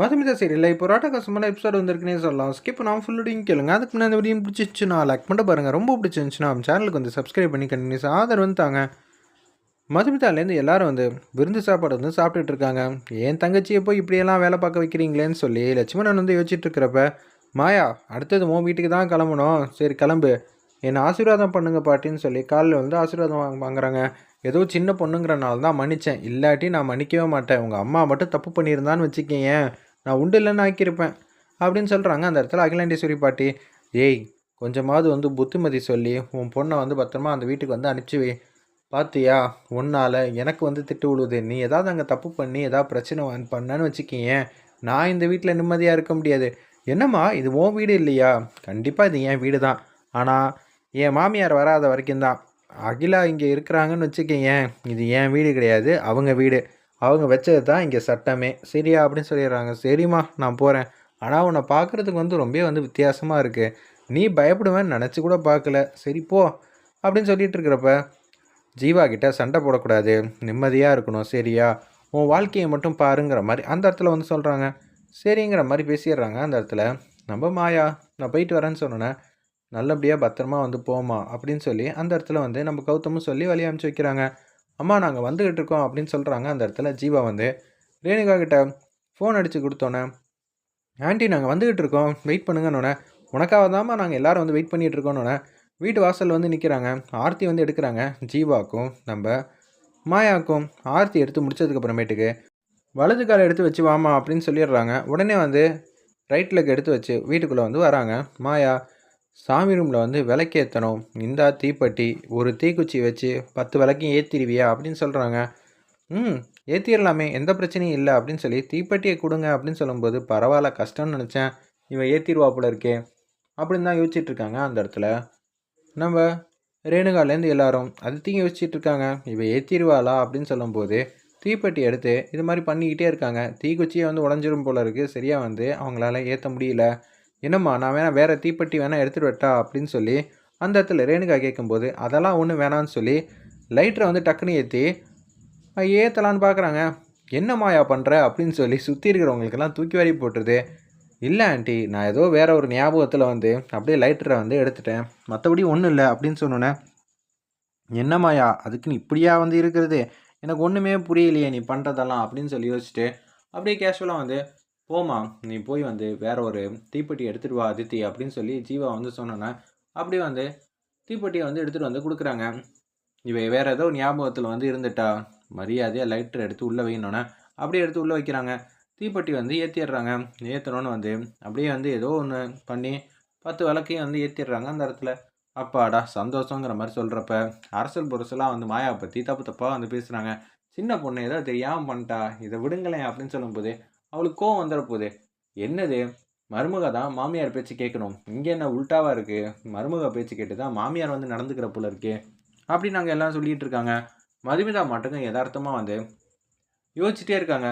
மதுமிதா சீரியலில் இப்போ ராட்டகாசமான எபிசோட் வந்திருக்குன்னே சொல்லலாம். ஸ்கிப் நான் ஃபுல்லோடையும் கேளுங்க. அதுக்கு முன்னாடி இந்த வீடியோ பிடிச்சிச்சுன்னா லைக் பண்ண பாருங்கள் ரொம்ப பிடிச்சிருந்துச்சுன்னா நம்ம சேனலுக்கு வந்து சப்ஸ்கிரைப் பண்ணி கண்டினியூஸ் ஆதரவு வந்து தாங்க. மதுமிதாலேருந்து எல்லாரும் வந்து விருந்து சாப்பாடு வந்து சாப்பிட்டுட்டு இருக்காங்க. என் தங்கச்சியை போய் இப்படியெல்லாம் வேலை பார்க்க வைக்கிறீங்களேன்னு சொல்லி லட்சுமணன் வந்து யோசிச்சுட்டு இருக்கிறப்ப மாயா அடுத்தது உன் வீட்டுக்கு தான் கிளம்பணும். சரி கிளம்பு. என்னை ஆசீர்வாதம் பண்ணுங்க பாட்டின்னு சொல்லி காலில் வந்து ஆசீர்வாதம் வாங்க வாங்குறாங்க. ஏதோ சின்ன பொண்ணுங்கிறனால தான் மன்னித்தேன் இல்லாட்டி நான் மன்னிக்கவே மாட்டேன். உங்கள் அம்மா மட்டும் தப்பு பண்ணியிருந்தான்னு வச்சுக்கேன் நான் உண்டு இல்லைன்னு ஆக்கியிருப்பேன் அப்படின்னு சொல்கிறாங்க அந்த இடத்துல அகிலாண்டேஸ்வரி பாட்டி ஏய் கொஞ்சமாவது வந்து புத்திமதி சொல்லி உன் பொண்ணை வந்து பத்திரமா அந்த வீட்டுக்கு வந்து அனுப்பிச்சி வை. பாத்தியா உன்னால் எனக்கு வந்து திட்டு விழுவுது நீ ஏதாவது அங்கே தப்பு பண்ணி ஏதாவது பிரச்சனை வந்து பண்ணேன்னு வச்சுக்கியேன். நான் இந்த வீட்டில் நிம்மதியாக இருக்க முடியாது. என்னம்மா இது உன் வீடு இல்லையா? கண்டிப்பாக இது என் வீடு தான். ஆனால் என் மாமியார் வராத வரைக்கும் தான். அகிலா இங்கே இருக்கிறாங்கன்னு வச்சுக்கேன் இது என் வீடு கிடையாது அவங்க வீடு. அவங்க வச்சது தான் இங்கே சட்டமே. சரியா அப்படின்னு சொல்லிடுறாங்க. சரிம்மா நான் போகிறேன் ஆனால் உன்னை பார்க்குறதுக்கு வந்து ரொம்ப வந்து வித்தியாசமாக இருக்குது நீ பயப்படுவேன்னு நினச்சி கூட பார்க்கல சரி போ அப்படின்னு சொல்லிட்டு இருக்கிறப்ப ஜீவா கிட்ட சண்டை போடக்கூடாது. நிம்மதியாக இருக்கணும். சரியா? உன் வாழ்க்கையை மட்டும் பாருங்கிற மாதிரி அந்த இடத்துல வந்து சொல்கிறாங்க சரிங்கிற மாதிரி பேசிடுறாங்க அந்த இடத்துல. நம்ம மாயா நான் போயிட்டு வரேன்னு சொன்னோன்னே நல்லபடியாக பத்திரமா வந்து போமா அப்படின்னு சொல்லி அந்த இடத்துல வந்து நம்ம கௌதமும் சொல்லி வழி அனுப்பிச்சி வைக்கிறாங்க. அம்மா நாங்கள் வந்துக்கிட்டு இருக்கோம் அப்படின்னு சொல்கிறாங்க அந்த இடத்துல ஜீவா வந்து ரேணுகா கிட்ட ஃபோன் அடித்து கொடுத்தோன்னே ஆண்டி நாங்கள் வந்துக்கிட்டு இருக்கோம். வெயிட் பண்ணுங்கன்னொன்னே உனக்காக தாம்மா நாங்கள் எல்லோரும் வந்து வெயிட் பண்ணிகிட்டு இருக்கோன்னொன்னே வீட்டு வாசல் வந்து நிற்கிறாங்க ஆர்த்தி வந்து எடுக்கிறாங்க. ஜீவாக்கும் நம்ம மாயாக்கும் ஆர்த்தி எடுத்து முடிச்சதுக்கப்புறமேட்டுக்கு வலது காலை எடுத்து வச்சு வாமா அப்படின்னு சொல்லிடுறாங்க. உடனே வந்து ரைட் லெக் எடுத்து வச்சு வீட்டுக்குள்ளே வந்து வராங்க. மாயா சாமி ரூமில் வந்து விளக்கேற்றணும் இந்தா தீப்பெட்டி ஒரு தீக்குச்சி வச்சு பத்து விளக்கையும் ஏற்றிடுவியா அப்படின்னு சொல்கிறாங்க ம் ஏற்றிடலாமே எந்த பிரச்சனையும் இல்லை அப்படின்னு சொல்லி தீப்பெட்டியை கொடுங்க அப்படின்னு சொல்லும்போது பரவாயில்ல கஷ்டம்னு நினச்சேன். இவன் ஏற்றிடுவா போல இருக்கே. அப்படின்னு தான் யோசிச்சுட்டு இருக்காங்க அந்த இடத்துல. நம்ம ரேணுகாலேருந்து எல்லாரும் அது தீங்க யோசிச்சுட்டு இருக்காங்க. இவன் ஏற்றிடுவாளா அப்படின்னு சொல்லும்போது தீப்பெட்டி எடுத்து இது மாதிரி பண்ணிக்கிட்டே இருக்காங்க. தீக்குச்சியை வந்து உடஞ்சிரும் போல இருக்குது சரியாக வந்து அவங்களால ஏற்ற முடியல. என்னம்மா நான் வேணால் வேறு தீப்பெட்டி வேணால் எடுத்துகிட்டு வரட்டா அப்படின்னு சொல்லி அந்த இடத்துல ரேணுகா கேட்கும்போது அதெல்லாம் ஒன்றும் வேணான்னு சொல்லி லைட்டரை வந்து டக்குன்னு ஏற்றி ஏற்றலான்னு பார்க்குறாங்க என்ன மாயா பண்ணுற அப்படின்னு சொல்லி சுற்றி இருக்கிறவங்களுக்கெல்லாம் தூக்கி வாரி போட்டுருது. இல்லை ஆண்டி நான் ஏதோ வேற ஒரு ஞாபகத்தில் வந்து அப்படியே லைட்டரை வந்து எடுத்துட்டேன். மற்றபடி ஒன்றும் இல்லை. அப்படின்னு சொன்னோன்னே என்ன மாயா அதுக்குன்னு இப்படியா வந்து இருக்கிறது? எனக்கு ஒன்றுமே புரியலையே நீ பண்ணுறதெல்லாம் அப்படின்னு சொல்லி யோசிச்சுட்டு அப்படியே கேஷுவலாக வந்து போமா நீ போய் வந்து வேற ஒரு தீப்பெட்டி எடுத்துகிட்டு வா அதித்தி அப்படின்னு சொல்லி ஜீவா வந்து சொன்னோன்னே அப்படியே வந்து தீப்பெட்டியை வந்து எடுத்துகிட்டு வந்து கொடுக்குறாங்க. இவ வேற ஏதோ ஞாபகத்தில் வந்து இருந்துட்டா. மரியாதையாக லைட்டர் எடுத்து உள்ளே வைக்கணுன்னே அப்படியே எடுத்து உள்ளே வைக்கிறாங்க. தீப்பெட்டி வந்து ஏற்றிடுறாங்க ஏற்றணும்னு வந்து அப்படியே வந்து ஏதோ ஒன்று பண்ணி பத்து விளக்கையும் வந்து ஏற்றிடுறாங்க அந்த இடத்துல. அப்பாடா சந்தோஷங்கிற மாதிரி சொல்கிறப்ப அரசல் புரசலாக வந்து மாயா பற்றி தப்பு தப்பாக வந்து பேசுகிறாங்க சின்ன பொண்ணு ஏதோ தெரியாமல் பண்ணிட்டா. இதை விடுங்களேன் அப்படின்னு சொல்லும்போது அவளுக்கு கோவம் வந்துட போகுது என்னது? மருமக தான் மாமியார் பேச்சு கேட்கணும் இங்கே என்ன உல்ட்டாவாக இருக்குது மருமக பேச்சு கேட்டு தான் மாமியார் வந்து நடந்துக்கிற போல இருக்கு. அப்படி நாங்கள் எல்லாம் சொல்லிகிட்டு இருக்காங்க. மதுமிதா மட்டும் யதார்த்தமாக வந்து யோசிச்சுட்டே இருக்காங்க.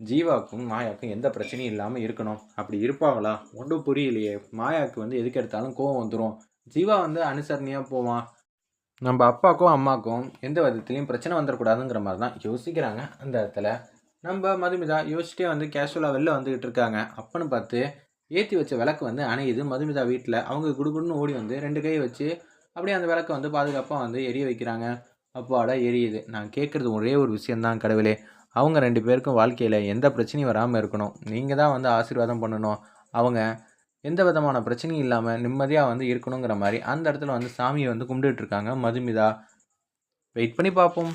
ஜீவாக்கும் மாயாவுக்கும் எந்த பிரச்சனையும் இல்லாமல் இருக்கணும். அப்படி இருப்பாங்களா? ஒன்றும் புரியலையே. மாயாவுக்கு வந்து எதுக்கு எடுத்தாலும் கோவம் வந்துடும் ஜீவா வந்து அனுசரணையாக போவான். நம்ம அப்பாக்கும் அம்மாக்கும் எந்த விதத்துலையும் பிரச்சனை வந்துடக்கூடாதுங்கிற மாதிரி தான் யோசிக்கிறாங்க அந்த இடத்துல. நம்ம மதுமிதா யோசிச்சுட்டே வந்து கேஷுவலாக வெளில வந்துக்கிட்டு இருக்காங்க. அப்பன்னு பார்த்து ஏற்றி வச்ச விளக்கு வந்து அணையுது. மதுமிதா வீட்டில் அவங்க குடுகுடுன்னு ஓடி வந்து ரெண்டு கையை வச்சு அப்படியே அந்த விளக்கை வந்து பாதுகாப்பாக வந்து எரிய வைக்கிறாங்க. அப்பாடா எரியுது. நான் கேட்குறது ஒரே ஒரு விஷயந்தான் கடவுளே. அவங்க ரெண்டு பேருக்கும் வாழ்க்கையில் எந்த பிரச்சனையும் வராமல் இருக்கணும். நீங்கள் தான் வந்து ஆசீர்வாதம் பண்ணணும். அவங்க எந்த விதமான பிரச்சனையும் இல்லாமல் நிம்மதியாக வந்து இருக்கணுங்கிற மாதிரி அந்த இடத்துல வந்து சாமியை வந்து கும்பிட்டுட்ருக்காங்க மதுமிதா வெயிட் பண்ணி பார்ப்போம்.